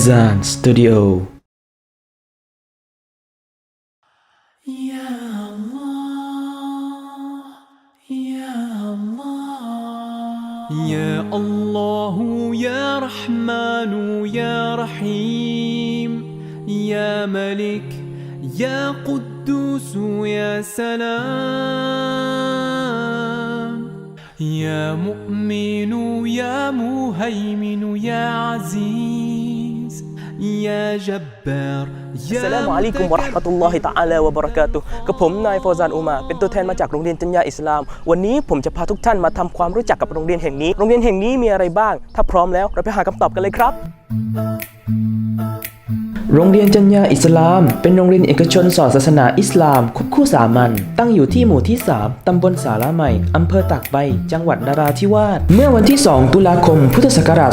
ميزان ستوديو يا الله يا الله يا الله يا رحمن يا رحيم يا ملك يا قدوس يا سلام يا مؤمن يا مهيمن يا عزيز Ya Jabbar, อัส Ya สลามุอะลัยกุมวะเราะห์มะตุลลอฮิตะอาลาวะบะเราะกาตุฮ์กับผมนายฟอซานอุมา เป็นตัวแทนมาจากโรงเรียนจัญญาอิสลาม วันนี้ผมจะพาทุกท่านมาทำความรู้จักกับโรงเรียนแห่งนี้ โรงเรียนแห่งนี้มีอะไรบ้าง ถ้าพร้อมแล้วเราไปหาคำตอบกันเลยครับ โรงเรียนจัญญาอิสลาม เป็นโรงเรียนเอกชนสอนศาสนาอิสลามควบคู่สามัญตั้งอยู่ที่หมู่ที่ 3 ตำบลสาระใหม่ อำเภอตากใบ จังหวัดนราธิวาส เมื่อวันที่ 2 ตุลาคม พุทธศักราช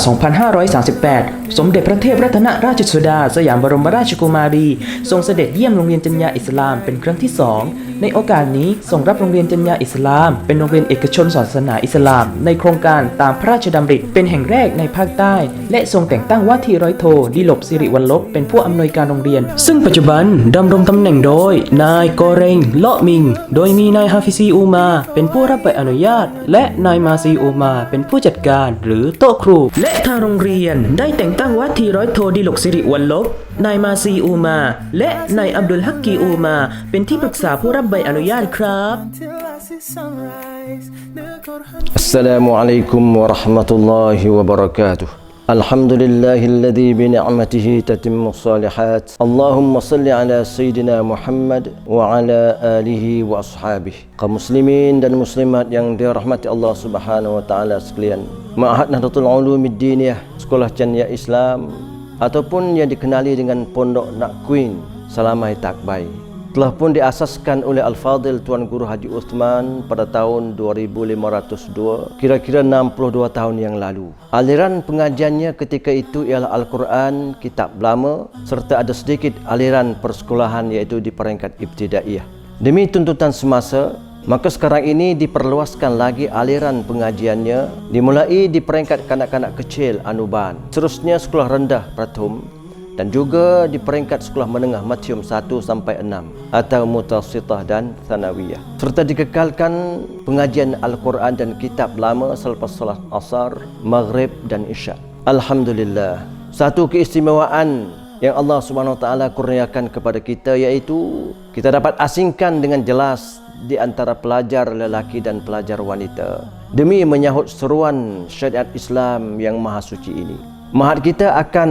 2538 สมเด็จพระเทพรัตนราชสุดา สยามบรมราชกุมารี ทรงเสด็จเยี่ยมโรงเรียนจัญญาอิสลามเป็นครั้งที่ 2 ในโอกาสนี้ทรงรับโรงเรียนจัญญาอิสลาม เป็นโรงเรียนเอกชนสอนศาสนาอิสลาม ในโครงการตามพระราชดำริเป็นแห่งแรกในภาคใต้ และทรงแต่งตั้งว่าที่ร้อยโทดิลบสิริวัลลบเป็นผู้อำนวยการโรงเรียน ซึ่งปัจจุบันดำรงตำแหน่งโดย นายโกเรงเลาะมิง โดยมีนายฮาฟิซีอูมา เป็นผู้รับใบอนุญาต และนายมาซีอูมา เป็นผู้จัดการหรือโต๊ะครู และทางโรงเรียนได้แต่งตั้งว่าที่ร้อยโทดิลกสิริวัลลบนายมาซีอูมา และนายอับดุลฮักกีอูมา เป็นที่ปรึกษาผู้รับใบอนุญาตครับ till I see sunrise. Never السلام عليكم ورحمة الله وبركاته الحمد لله الذي بنعمته تتم الصالحات اللهم صل على سيدنا محمد وعلى آله وأصحابه kaum muslimin dan muslimat yang dirahmati Allah Subhanahu wa taala sekalian Ma'had Nahdlatul Ulum Diniyah Sekolah Jannah Islam ataupun yang dikenali dengan Pondok Nakquin Salamai Takbai telah pun diasaskan oleh Al-Fadil Tuan Guru Haji Uthman pada tahun 2502, kira-kira 62 tahun yang lalu. Aliran pengajiannya ketika itu ialah Al-Quran, kitab lama, serta ada sedikit aliran persekolahan iaitu di peringkat ibtidaiyah. Demi tuntutan semasa, maka sekarang ini diperluaskan lagi aliran pengajiannya dimulai di peringkat kanak-kanak kecil Anuban, seterusnya sekolah rendah Prathum dan juga di peringkat sekolah menengah Matium 1 sampai 6 atau Mutassitah dan Thanawiyah serta dikekalkan pengajian Al-Quran dan kitab lama selepas salat asar, maghrib dan isya. Alhamdulillah. Satu keistimewaan yang Allah Subhanahu Wa Taala kurniakan kepada kita iaitu kita dapat asingkan dengan jelas di antara pelajar lelaki dan pelajar wanita demi menyahut seruan syariat Islam yang maha suci ini. Mahat kita akan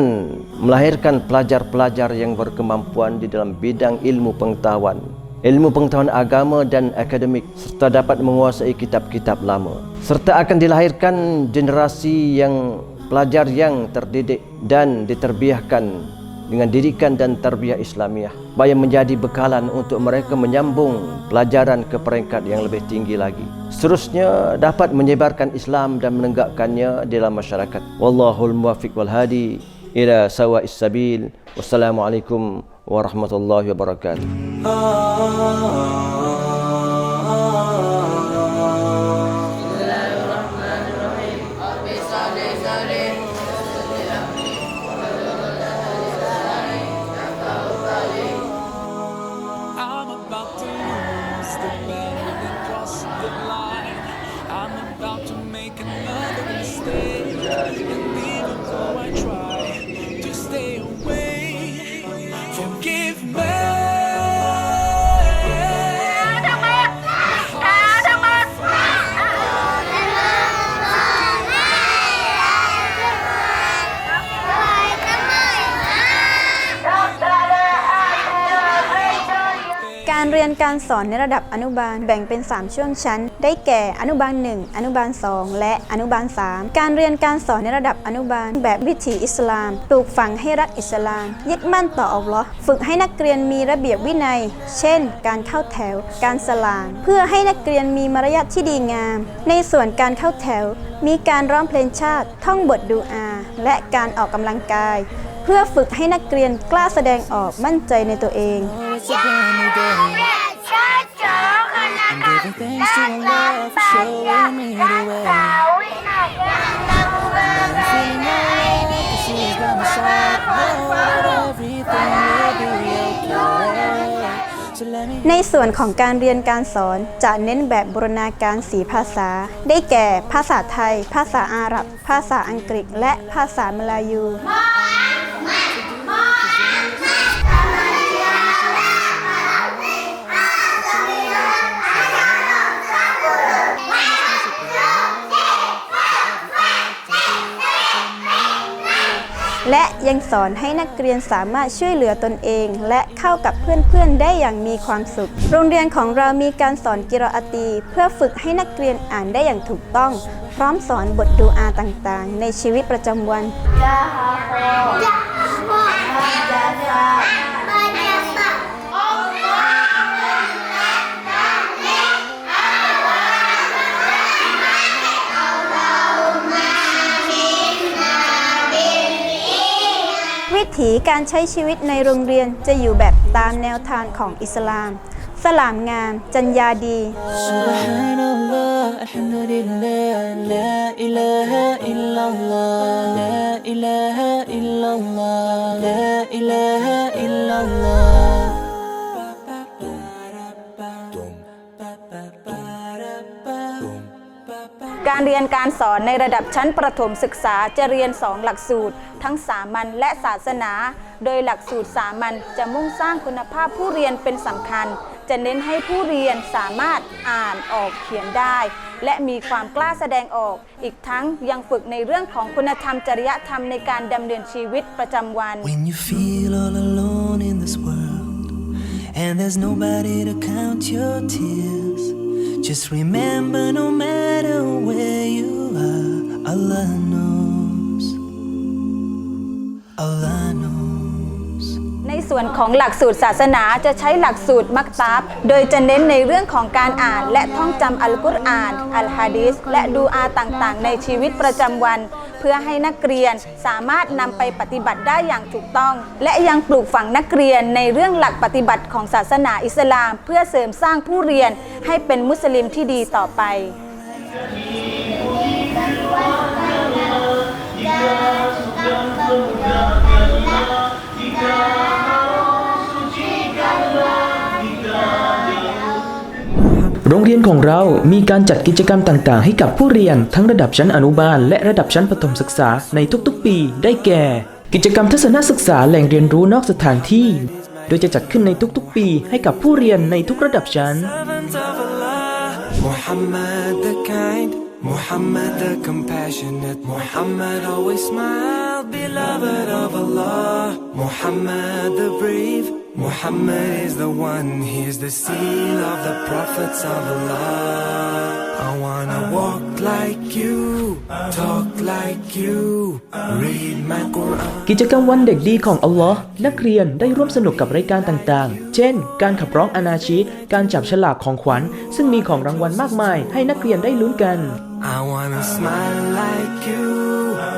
melahirkan pelajar-pelajar yang berkemampuan di dalam bidang ilmu pengetahuan, ilmu pengetahuan agama dan akademik serta dapat menguasai kitab-kitab lama. Serta akan dilahirkan generasi yang pelajar yang terdidik dan diterbiahkan dengan didikan dan tarbiyah Islamiah supaya menjadi bekalan untuk mereka menyambung pelajaran ke peringkat yang lebih tinggi lagi. Seterusnya dapat menyebarkan Islam dan menegakkannya dalam masyarakat. Wallahul muwaffiq wal hadi ila sawa'is sabil. Wassalamualaikum warahmatullahi wabarakatuh. การสอนในระดับอนุบาลแบ่งเป็น 3 ช่วงชั้น ได้แก่อนุบาล 1 อนุบาล 2 และอนุบาล 3 การเรียนการสอนในระดับอนุบาล แบบวิถีอิสลาม ปลูกฝังให้รักอิสลาม ยึดมั่นต่ออัลลอฮ์ฝึกให้นักเรียนมีระเบียบวินัย เช่น การเข้าแถว การสลาม เพื่อให้นักเรียนมีมารยาทที่ดีงาม ในส่วนการเข้าแถว มีการร้องเพลงชาติ ท่องบทดูอา และการออกกำลังกายเพื่อฝึกให้นักเรียนกล้าแสดงออกมั่นใจในตัวเอง It's a brand new day. I'm giving thanks to Allah for showing me the way. I'm feeling alright, 'cause He is gonna solve everything will be okay. So let me ในส่วนของการเรียนการสอนจะเน้นแบบบูรณาการสีภาษา ได้แก่ ภาษาไทย ภาษาอาหรับ ภาษาอังกฤษ และภาษามลายูแยังสอนให้นักเรียนสามารถช่วยเหลือตนเอง และเข้ากับเพื่อนๆได้อย่างมีความสุข โรงเรียนของเรามีการสอนกิรอตี เพื่อฝึกให้นักเรียนอ่านได้อย่างถูกต้อง พร้อมสอนบทดูอาต่างๆ ในชีวิตประจำวัน ถีการใช้ชีวิตในโรงเรียนจะอยู่แบบตามแนวทางของอิสลาม สลามงาม จัญญาดี Subhanallah, Alhamdulillah, La ilaha illallah, La การเรียนการสอนในระดับชั้นประถมศึกษาจะเรียน 2 หลักสูตร ทั้งสามัญและศาสนา โดยหลักสูตรสามัญจะมุ่งสร้างคุณภาพผู้เรียนเป็นสำคัญ จะเน้นให้ผู้เรียนสามารถอ่านออกเขียนได้ และมีความกล้าแสดงออก อีกทั้งยังฝึกในเรื่องของคุณธรรมจริยธรรมในการดำเนินชีวิตประจำวัน When you feel all alone in this world and there's nobody to count your tears, just remember no matter where you are, Allah knows. Allah knows. ในส่วนของหลักสูตรศาสนาจะใช้หลักสูตรมักตับโดยจะเน้นในเรื่องของการอ่าน และท่องจำอัลกุรอาน อัลฮะดีษและดูอาต่างๆ ในชีวิตประจำวัน เพื่อให้นักเรียนสามารถนำไปปฏิบัติได้อย่างถูกต้อง และยังปลูกฝังนักเรียนในเรื่องหลักปฏิบัติของศาสนาอิสลาม เพื่อเสริมสร้างผู้เรียนให้เป็นมุสลิมที่ดีต่อไป โรงเรียนของเรามีการจัดกิจกรรมต่าง ๆ ให้กับผู้เรียนทั้งระดับชั้นอนุบาล และระดับชั้นประถมศึกษาในทุกๆ ปี ได้แก่ กิจกรรมทัศนศึกษาแหล่งเรียนรู้นอกสถานที่ โดยจะจัดขึ้นในทุกๆ ปีให้กับผู้เรียนในทุกระดับชั้น Muhammad the compassionate, Muhammad always smile, beloved of Allah, Muhammad the brave, Muhammad is the one, he's the seal of the prophets of Allah. I wanna walk like you, talk like you, read my Quran. กิจกรรมวันเด็กดีของอัลลอฮ์นักเรียนได้ร่วมสนุกกับรายการต่างๆ เช่น การขับร้องอนาชีตการจับฉลากของขวัญ ซึ่งมีของรางวัลมากมาย ให้นักเรียนได้ลุ้นกัน I wanna smile like you,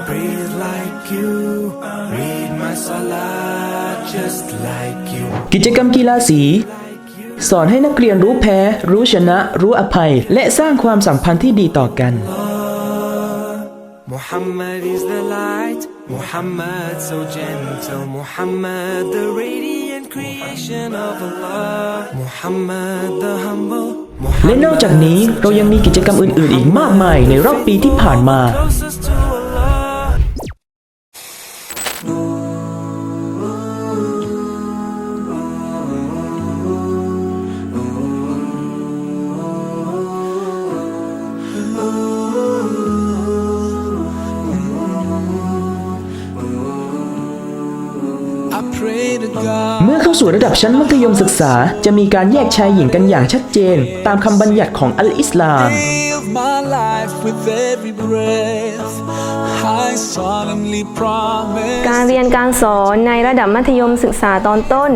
breathe like you, read my salah just like you. กิจกรรมกีฬาสี สอนให้นักเรียนรู้แพ้ รู้ชนะ รู้อภัย และสร้างความสัมพันธ์ที่ดีต่อกัน Muhammad is the light, Muhammad so gentle, Muhammad the radiant creation of Allah, Muhammad the humble, และนอกจากนี้เรายังมีกิจกรรมอื่น ๆ อีกมากมายในรอบปีที่ผ่านมา สู่ระดับชั้นมัธยมศึกษา จะมีการแยกชายหญิงกันอย่างชัดเจน ตามคำบัญญัติของอัลอิสลาม day of my life with every breath. I solemnly promise. การเรียนการสอนในระดับมัธยมศึกษาตอนต้น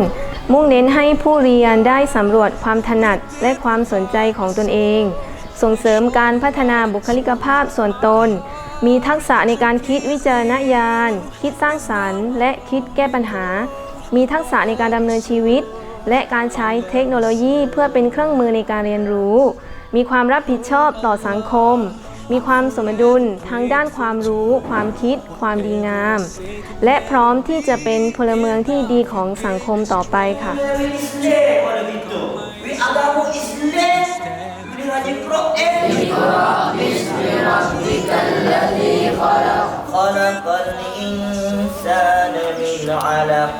มุ่งเน้นให้ผู้เรียนได้สำรวจความถนัดและความสนใจของตนเอง ส่งเสริมการพัฒนาบุคลิกภาพส่วนตน มีทักษะในการคิดวิจารณญาณ คิดสร้างสรรค์ และคิดแก้ปัญหา มีทักษะในการดำเนินชีวิต และการใช้เทคโนโลยีเพื่อเป็นเครื่องมือในการเรียนรู้ มีความรับผิดชอบต่อสังคม มีความสมดุลทั้งด้านความรู้ ความคิด ความดีงาม และพร้อมที่จะเป็นพลเมืองที่ดีของสังคมต่อไปค่ะ خلق الإنسان من علق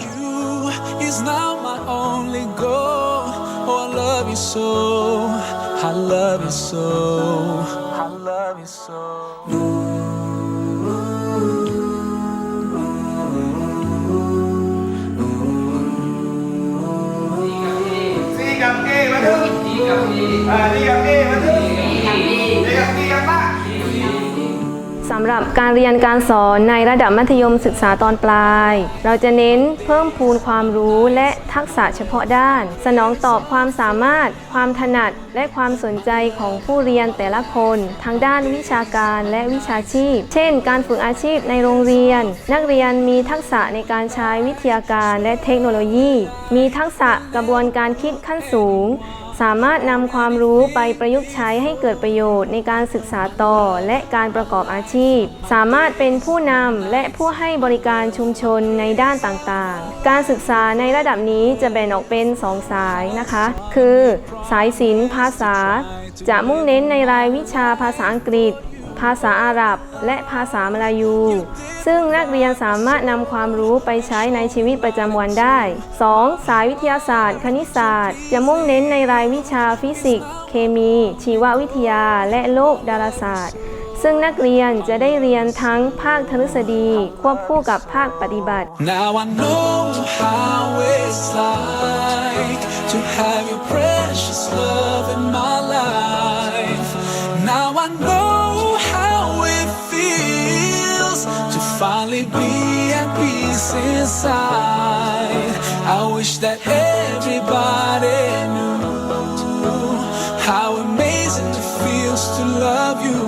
You is now my only goal. Oh, I love you so. I love you so. I love you so. Đi cầm kia สำหรับการเรียนการสอนในระดับมัธยมศึกษาตอนปลาย เราจะเน้นเพิ่มพูนความรู้และทักษะเฉพาะด้าน สนองตอบความสามารถ ความถนัด และความสนใจของผู้เรียนแต่ละคน ทั้งด้านวิชาการและวิชาชีพ เช่น การฝึกอาชีพในโรงเรียน นักเรียนมีทักษะในการใช้วิทยาการและเทคโนโลยี มีทักษะกระบวนการคิดขั้นสูง สามารถนำความรู้ไปประยุกต์ใช้ให้เกิดประโยชน์ในการศึกษาต่อและการประกอบอาชีพ สามารถเป็นผู้นำและผู้ให้บริการชุมชนในด้านต่างๆ การศึกษาในระดับนี้จะแบ่งออกเป็น 2 สายนะคะ คือ สายศิลป์ภาษา จะมุ่งเน้นในรายวิชาภาษาอังกฤษ ภาษาอาหรับ และภาษามลายู ซึ่งนักเรียนสามารถนำความรู้ไปใช้ในชีวิตประจำวันได้ 2. สายวิทยาศาสตร์ คณิตศาสตร์ จะมุ่งเน้นในรายวิชาฟิสิกส์ เคมี ชีววิทยา และโลกดาราศาสตร์ ซึ่งนักเรียนจะได้เรียนทั้งภาคทฤษฎี ควบคู่กับภาคปฏิบัติ Now I know how it's like to have your precious love in my life. Now I know feels to finally be at peace inside. I wish that everybody knew how amazing it feels to love you.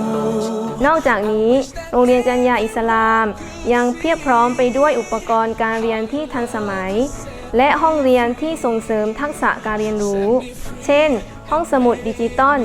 นอกจากนี้ โรงเรียนจัญญาอิสลาม ยังเพียบพร้อมไปด้วยอุปกรณ์การเรียนที่ทันสมัย และห้องเรียนที่ส่งเสริมทักษะการเรียนรู้ เช่น ห้องสมุดดิจิตอล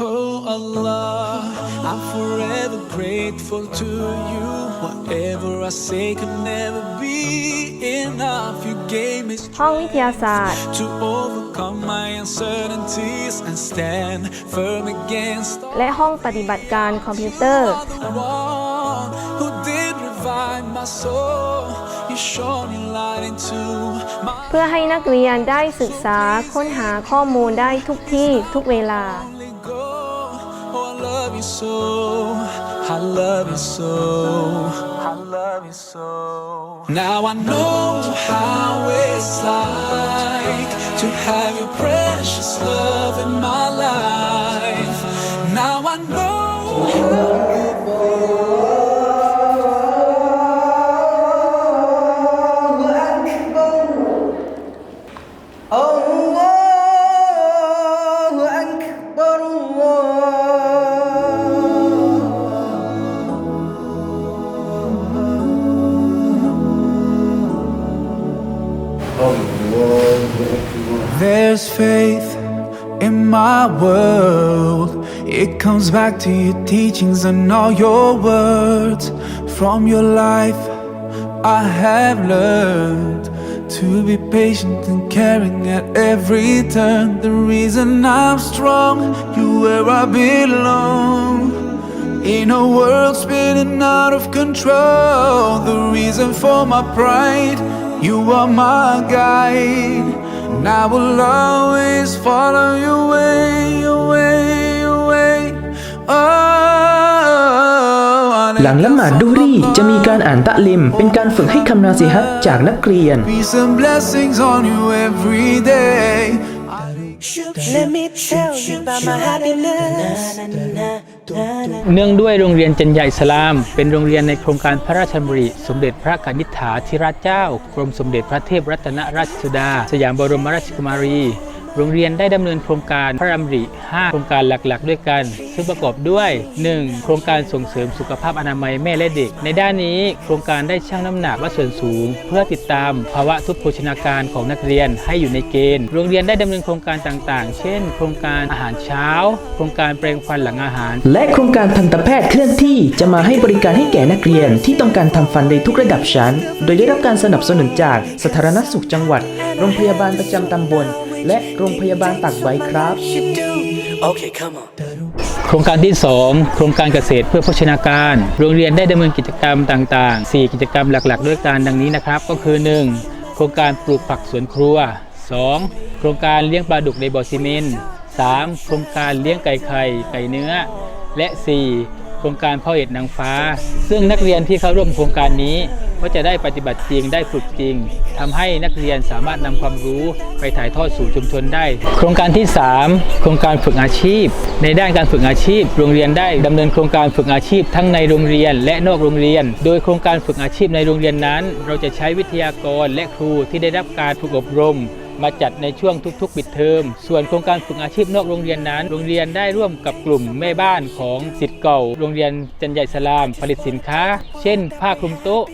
Oh Allah, I'm forever grateful to you. Whatever I say could never be enough. You gave me ห้องวิทยาศาสตร์ to overcome my uncertainties and stand firm against และห้องปฏิบัติการคอมพิวเตอร์ the one who did revive my soul. You shone your light into my เพื่อให้นักเรียนได้ศึกษาค้นหาข้อมูลได้ทุกที่ทุกเวลา only you so. I love you so. I love you so. Now I know how it's like to have your precious love in my life. Now I know. Comes back to your teachings and all your words. From your life, I have learned to be patient and caring at every turn. The reason I'm strong, you where I belong. In a world spinning out of control, the reason for my pride, you are my guide. And I will always follow your way, หลังละหมาดดูรีจะมีการอ่านตะลิม เป็นการฝึกให้คำนาซีฮะห์จากนักเรียน เนื่องด้วยโรงเรียนจัญญาอิสลาม เป็นโรงเรียนในโครงการพระราชดำริสมเด็จพระกนิษฐาธิราชเจ้ากรมสมเด็จพระเทพรัตนราชสุดา สยามบรมราชกุมารี โรงเรียนได้ดำเนินโครงการพระดำริ 5 โครงการหลักๆ ด้วยกัน ซึ่งประกอบด้วย 1. โครงการส่งเสริมสุขภาพอนามัยแม่และเด็ก ในด้านนี้โครงการได้ชั่งน้ำหนักวัดส่วนสูง เพื่อติดตามภาวะทุพโภชนาการของนักเรียนให้อยู่ในเกณฑ์ โรงเรียนได้ดำเนินโครงการต่างๆ เช่น โครงการอาหารเช้า โครงการแปรงฟันหลังอาหาร และโครงการทันตแพทย์เคลื่อนที่จะมาให้บริการให้แก่นักเรียนที่ต้องการทำฟันในทุกระดับชั้น โดยได้รับการสนับสนุนจากสาธารณสุขจังหวัด โรงพยาบาลประจำตำบล และโรงพยาบาลตากใบครับ should do. Okay, come on. โครงการที่ 2 โครงการเกษตรเพื่อโภชนาการ โรงเรียนได้ดำเนินกิจกรรมต่างๆ 4 กิจกรรมหลักๆ ด้วยการดังนี้นะครับ ก็คือ 1. โครงการปลูกผักสวนครัว 2. โครงการเลี้ยงปลาดุกในบ่อซีเมนต์ 3. โครงการเลี้ยงไก่ไข่ไก่เนื้อ และ 4. โครงการพาะเห็ดนางฟ้า ซึ่งนักเรียนที่เข้าร่วมโครงการนี้ก็จะได้ปฏิบัติจริงได้ฝึกจริงทำให้นักเรียนสามารถนำความรู้ไปถ่ายทอดสู่ชุมชนได้ โครงการที่ 3 โครงการฝึกอาชีพ ในด้านการฝึกอาชีพ โรงเรียนได้ดำเนินโครงการฝึกอาชีพทั้งในโรงเรียนและนอกโรงเรียน โดยโครงการฝึกอาชีพในโรงเรียนนั้น เราจะใช้วิทยากรและครูที่ได้รับการฝึกอบรม มาจัดในช่วงทุกๆ ปิดเทอม ส่วนโครงการฝึกอาชีพนอกโรงเรียนนั้น โรงเรียนได้ร่วมกับกลุ่มแม่บ้านของสิทธิ์เก่า โรงเรียนจันใหญ่สลาม ผลิตสินค้า เช่น ผ้าคลุมโต๊ะ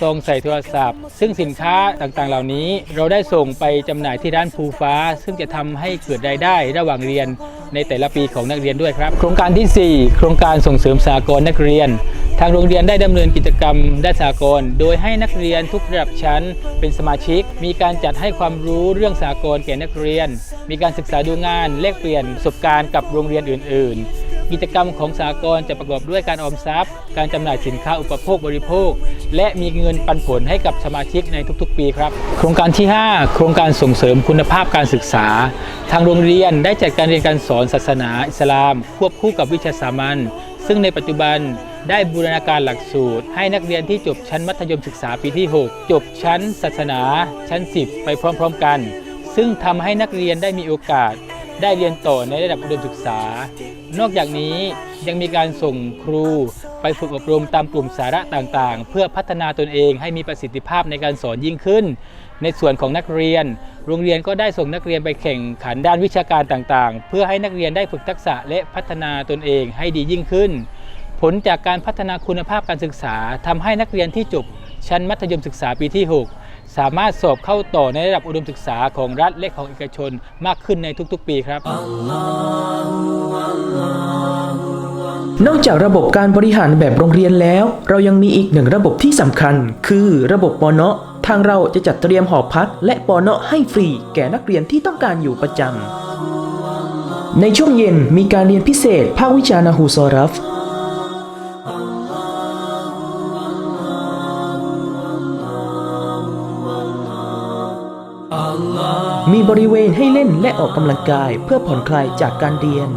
ซองใส่โทรศัพท์ ซึ่งสินค้าต่างๆ เหล่านี้ เราได้ส่งไปจำหน่ายที่ร้านภูฟ้า ซึ่งจะทำให้เกิดรายได้ระหว่างเรียนในแต่ละปีของนักเรียนด้วยครับ โครงการทีสี่4 โครงการส่งเสริมสากลนักเรียน ทางโรงเรียนได้ดำเนินกิจกรรมด้านสากล โดยให้นักเรียนทุกระดับชั้นเป็นสมาชิก มีการจัดให้ความรู้เรื่องสากลแก่นักเรียน มีการศึกษาดูงานแลกเปลี่ยนประสบการณ์กับโรงเรียนอื่น ๆ กิจกรรมของสากลจะประกอบด้วยการออมทรัพย์ การจำหน่ายสินค้าอุปโภคบริโภค และมีเงินปันผลให้กับสมาชิกในทุก ๆ ปีครับ โครงการที่ 5 โครงการส่งเสริมคุณภาพการศึกษา ทางโรงเรียนได้จัดการเรียนการสอนศาสนาอิสลาม ควบคู่กับวิชาสามัญซึ่งในปัจจุบัน ได้บูรณาการหลักสูตร ให้นักเรียนที่จบชั้นมัธยมศึกษาปีที่ 6 จบชั้นศาสนา ชั้น 10 ไปพร้อมๆกัน ซึ่งทำให้นักเรียนได้มีโอกาส ได้เรียนต่อในระดับอุดมศึกษา นอกจากนี้ยังมีการส่งครู ไปฝึกอบรมตามกลุ่มสาระต่างๆ เพื่อพัฒนาตนเองให้มีประสิทธิภาพในการสอนยิ่งขึ้น ในส่วนของนักเรียน โรงเรียนก็ได้ส่งนักเรียนไปแข่งขันด้านวิชาการต่างๆ เพื่อให้นักเรียนได้ฝึกทักษะและพัฒนาตนเองให้ดียิ่งขึ้น ผลจากการพัฒนาคุณภาพการศึกษาทำให้นักเรียนที่จบชั้นมัธยมศึกษาปีที่ 6 สามารถสอบเข้าต่อในระดับอุดมศึกษาของรัฐและของเอกชนมากขึ้นในทุกๆ ปีครับนอกจากระบบการบริหารแบบโรงเรียนแล้ว เรายังมีอีกหนึ่งระบบที่สำคัญ คือระบบปอนเนาะทางเราจะจัดเตรียมหอพักและปอนเนาะให้ฟรี แก่นักเรียนที่ต้องการอยู่ประจำในช่วงเย็นมีการเรียนพิเศษ ภาควิชานาฮูซอรัฟ มีบริเวณให้เล่นและออกกำลังกายเพื่อผ่อนคลายจากการเรียน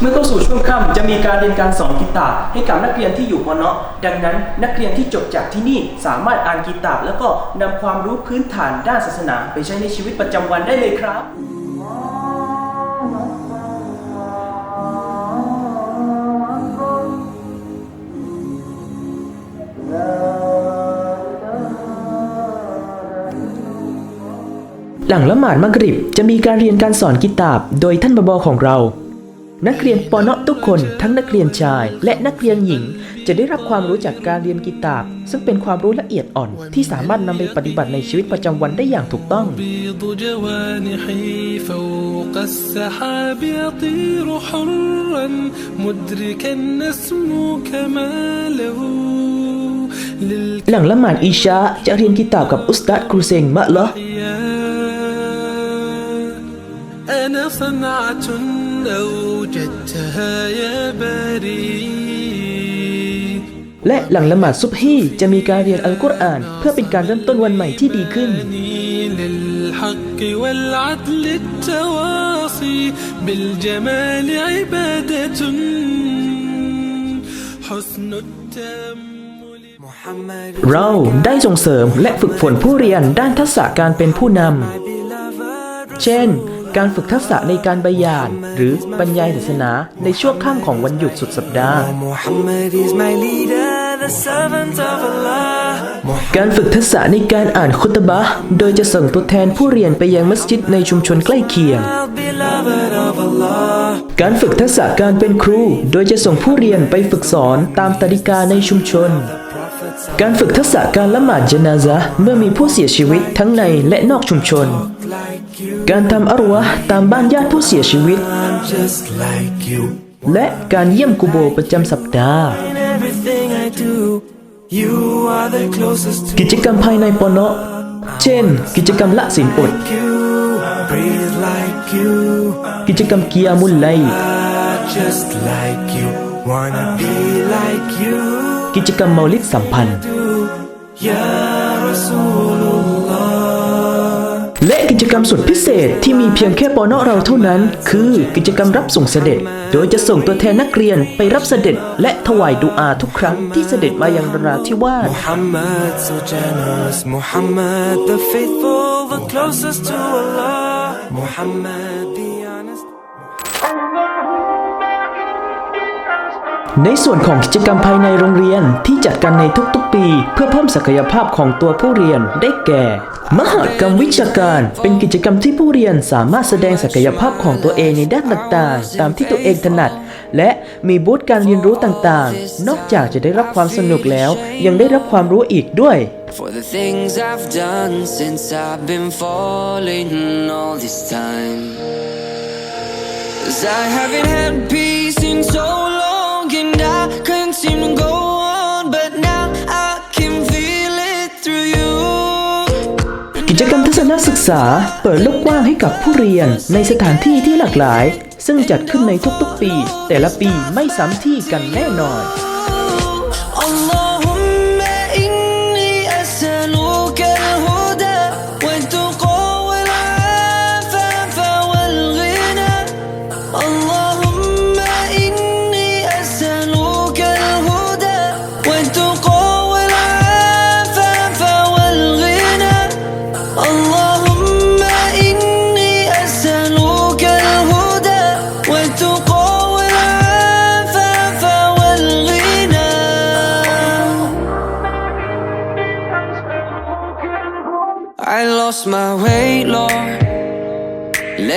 เมื่อเข้าสู่ช่วงค่ำจะมีการเรียนการสอนกีตาร์ให้กับนักเรียนที่อยู่ปเนาะดังนั้นนักเรียนที่จบจากที่นี่สามารถอ่านกีตาร์แล้วก็นำความรู้พื้นฐานด้านศาสนาไปใช้ในชีวิตประจำวันได้เลยครับ หลังละหมาดมักริบจะมีการเรียนการสอนกิตาบ โดยท่านบบอของเรา นักเรียนปอนะทุกคนทั้งนักเรียนชาย และนักเรียนหญิง จะได้รับความรู้จากการเรียนกีตาบ ซึ่งเป็นความรู้ละเอียดอ่อน ที่สามารถนำไปปฏิบัติในชีวิตประจำวันได้อย่างถูกต้อง หลังละหมาดอิชาจะเรียนกีตาบกับอุสตาดครูเซงมะเลาะ أنا صنعة أوجدتها يا بريء และหลังละหมาดซุบฮีจะมีการเรียนอัลกุรอาน เพื่อเป็นการเริ่มต้นวันใหม่ที่ดีขึ้น للحق والعدل التواصي بالجمال عبادة حسن التأمل เราได้ส่งเสริมและฝึกฝนผู้เรียนด้านทักษะการเป็นผู้นำ เช่น การฝึกทักษะในการบรรยายหรือบรรยายศาสนาในช่วงค่ำของวันหยุดสุดสัปดาห์ Muhammad is my leader, the servant of Allah. การฝึกทักษะในการอ่านคุตบะห์โดยจะส่งตัวแทนผู้เรียนไปยังมัสยิดในชุมชนใกล้เคียง Beloved of Allah. การฝึกทักษะการเป็นครู โดยจะส่งผู้เรียนไปฝึกสอนตามตฎิกาในชุมชนการฝึกทักษะการละหมาดจนาซะห์เมื่อมีผู้เสียชีวิตทั้งในและนอกชุมชน การทำอารวะห์ตามบ้านญาติผู้เสียชีวิต I'm just like you. และการเยี่ยมกูโบประจำสัปดาห์ In everything I do, you are the closest to กิจกรรมภายในปนอะเช่น กิจกรรมละสินอด you. Breathe like you. กิจกรรมกิยามุลไล I just like you. Wanna be like you. กิจกรรมเมาลิดสัมพันธ์ Ya Rasulullah. และกิจกรรมสุดพิเศษที่มีเพียงแค่ปอนอเราเท่านั้น คือกิจกรรมรับส่งเสด็จ โดยจะส่งตัวแทนนักเรียนไปรับเสด็จ และถวายดุอาทุกครั้งที่เสด็จมายังนราธิวาส Muhammad so generous. Muhammad the faithful, the closest to Allah. Muhammad ในส่วนของกิจกรรมภายในโรงเรียนที่จัดกันในทุกๆปี เพื่อเพิ่มศักยภาพของตัวผู้เรียนได้แก่ มหกรรมวิชาการ เป็นกิจกรรมที่ผู้เรียนสามารถแสดงศักยภาพของตัวเองในด้านต่างๆ ตามที่ตัวเองถนัด และมีบูธการเรียนรู้ต่างๆ นอกจากจะได้รับความสนุกแล้ว ยังได้รับความรู้อีกด้วย For the things I've done since I've been falling all this time. Cause I haven't had peace in so long couldn't seem to go on, but now I can feel it through you. กิจกรรมทัศนศึกษาเปิดโลกกว้างให้กับผู้เรียนในสถานที่ที่หลากหลาย ซึ่งจัดขึ้นในทุกๆปี แต่ละปีไม่ซ้ำที่กันแน่นอน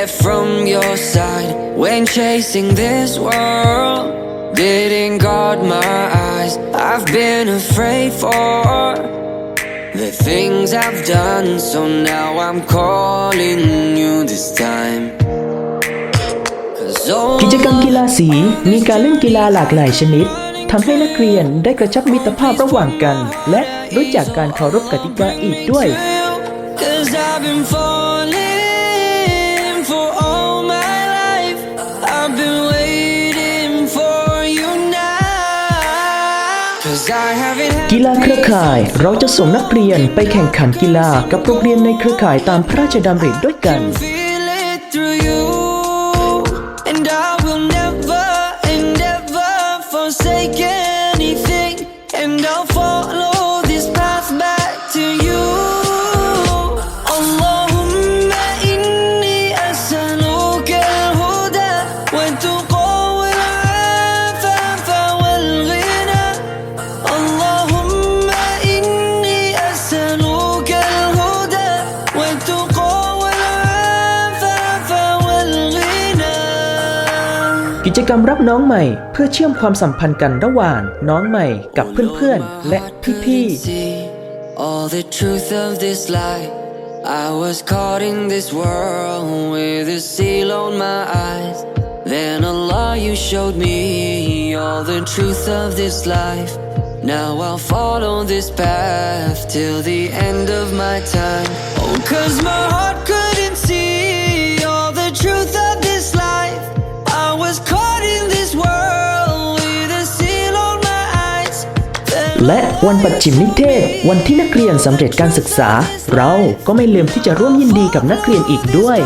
Left from your side when chasing this world. Didn't guard my eyes. I've been afraid for the things I've done. So now I'm calling you this time. 'Cause all กิจกรรมกีฬาสีมีการเล่นกีฬาหลากหลายชนิดทำให้นักเรียนได้กระชับมิตรภาพระหว่างกัน และรู้จักการเคารพกติกาอีกด้วย กีฬาเครือข่าย เราจะส่งนักเรียนไปแข่งขันกีฬากับโรงเรียนในเครือข่ายตามพระราชดำริด้วยกัน จกรรมรับน้องใหม่ เพื่อเชื่อมความสัมพันธ์กันระหว่างน้องใหม่กับเพื่อนๆ และพี่ see all the truth of this lie I was caught in this world with a seal on my eyes. Then Allah, you showed me all the truth of this life. Now I'll follow this path till the end of my time. Oh, cause my heart และวันปัจฉิมนิเทศ วันที่นักเรียนสำเร็จการศึกษา เราก็ไม่ลืมที่จะร่วมยินดีกับนักเรียนอีกด้วย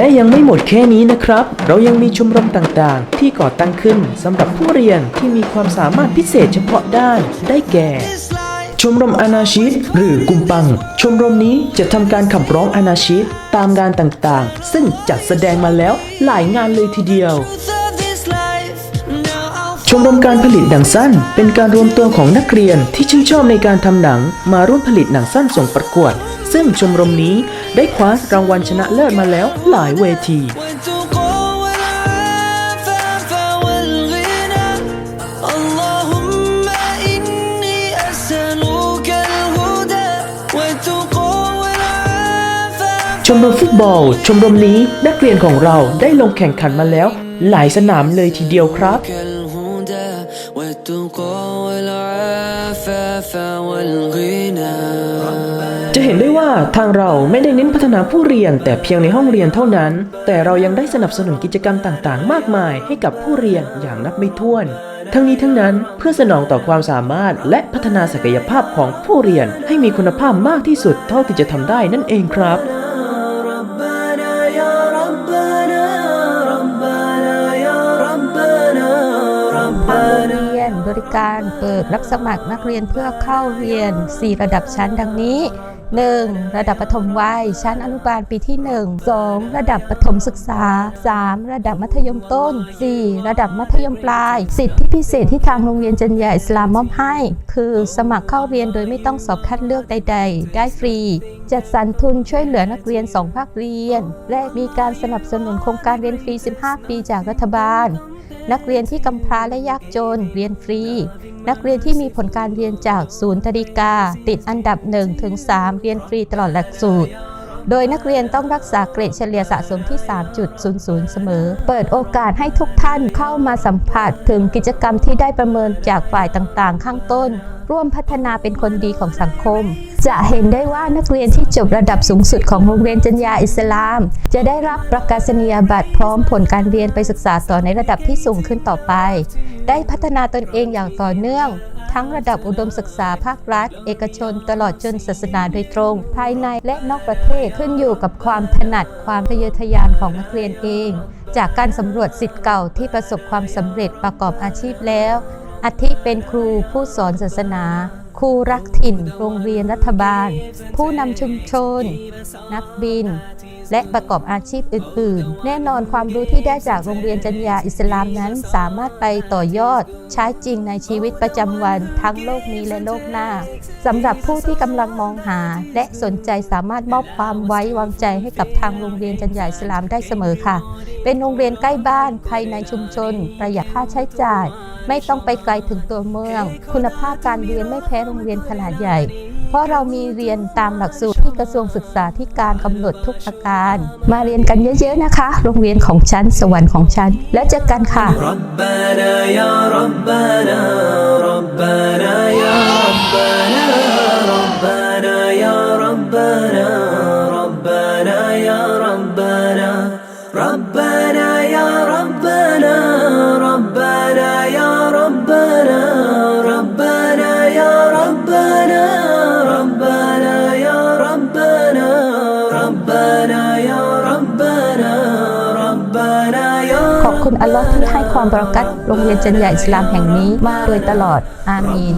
และยังไม่หมดแค่นี้นะครับ เรายังมีชมรมต่างๆ ที่ก่อตั้งขึ้นสำหรับผู้เรียนที่มีความสามารถพิเศษเฉพาะด้านได้แก่ชมรมอนาชิต หรือกุมปัง ชมรมนี้จะทำการขับร้องอนาชิต ตามงานต่างๆ ซึ่งจัดแสดงมาแล้วหลายงานเลยทีเดียว ชมรมการผลิตหนังสั้น เป็นการรวมตัวของนักเรียนที่ชื่นชอบในการทำหนัง มาร่วมผลิตหนังสั้นส่งประกวด ซึ่งชมรมนี้ ได้คว้ารางวัลชนะเลิศมาแล้วหลายเวที والتقى والعفاف والغنى اللهم إني أسألك الهدى والتقى والعفاف ชมรมฟุตบอล ชมรมนี้นักเรียนของเราได้ลงแข่งขันมาแล้ว หลายสนามเลยทีเดียวครับ الهدى والتقى والعفاف والغنى จะเ ห็นได้ว่าทางเราไม่ได้เน้นพัฒนาผู้เรียน แต่เพียงในห้องเรียนเท่านั้น แต่เรายังได้สนับสนุนกิจกรรมต่างๆ มากมายให้กับผู้เรียนอย่างนับไม่ถ้วน ทั้งนี้ทั้งนั้นเพื่อสนองต่อความสามารถและพัฒนาศักยภาพของผู้เรียนให้มีคุณภาพมากที่สุดเท่าที่จะทำได้นั่นเองครับบริการเปิดรับสมัครนักเรียนเพื่อเข้าเรียน 4 ระดับชั้นดังนี้ 1. ระดับประถมวัย ชั้นอนุบาลปีที่ 1 2. ระดับประถมศึกษา 3. ระดับมัธยมต้น 4. ระดับมัธยมปลาย สิทธิพิเศษที่ทางโรงเรียนจัญญาอิสลามมอบให้ คือสมัครเข้าเรียนโดยไม่ต้องสอบคัดเลือกใด ๆ ได้ฟรี จัดสรรทุนช่วยเหลือนักเรียน 2 ภาคเรียน และมีการสนับสนุนโครงการเรียนฟรี 15 ปีจากรัฐบาล นักเรียนที่กำพร้าและยากจนเรียนฟรีนักเรียนที่มีผลการเรียนจากศูนย์ตริกา ติดอันดับ1-3เรียนฟรีตลอดหลักสูตร โดยนักเรียนต้องรักษาเกรดเฉลี่ยสะสมที่ 3.00 เสมอ เปิดโอกาสให้ทุกท่านเข้ามาสัมผัสถึงกิจกรรมที่ได้ประเมินจากฝ่ายต่างๆ ข้างต้น ร่วมพัฒนาเป็นคนดีของสังคม จะเห็นได้ว่านักเรียนที่จบระดับสูงสุดของโรงเรียนจัญญาอิสลาม จะได้รับประกาศนียบัตรพร้อมผลการเรียนไปศึกษาต่อในระดับที่สูงขึ้นต่อไป ได้พัฒนาตนเองอย่างต่อเนื่อง ทั้งระดับอุดมศึกษาภาครัฐ เอกชน ตลอดจนศาสนาโดยตรง ภายในและนอกประเทศขึ้นอยู่กับความถนัดความทะเยอทะยานของนักเรียนเอง จากการสำรวจสิทธิ์เก่าที่ประสบความสำเร็จประกอบอาชีพแล้ว อาทิเป็นครูผู้สอนศาสนา ครูรักถิ่น โรงเรียนรัฐบาล ผู้นำชุมชน นักบิน และประกอบอาชีพอื่น ๆ แน่นอนความรู้ที่ได้จากโรงเรียนจัญญาอิสลามนั้นสามารถไปต่อยอด ใช้จริงในชีวิตประจำวันทั้งโลกนี้และโลกหน้าสำหรับผู้ที่กำลังมองหา และสนใจสามารถมอบความไว้วางใจให้กับทางโรงเรียนจัญญาอิสลามได้เสมอค่ะ เป็นโรงเรียนใกล้บ้านภายในชุมชน ประหยัดค่าใช้จ่าย ไม่ต้องไปไกลถึงตัวเมือง คุณภาพการเรียนไม่แพ้โรงเรียนขนาดใหญ่ เพราะเรามีเรียนตามหลักสูตรที่กระทรวงศึกษาธิการกำหนดทุกประการ มาเรียนกันเยอะๆนะคะ โรงเรียนของฉัน สวรรค์ของฉัน แล้วเจอกันค่ะ ربنا يا ربنا ربنا يا ربنا ربنا อัลลอฮ์ที่ให้ความบรักัดโรงเรียนจันใหญ่อิสลามแห่งนี้มาโดยตลอดอามีน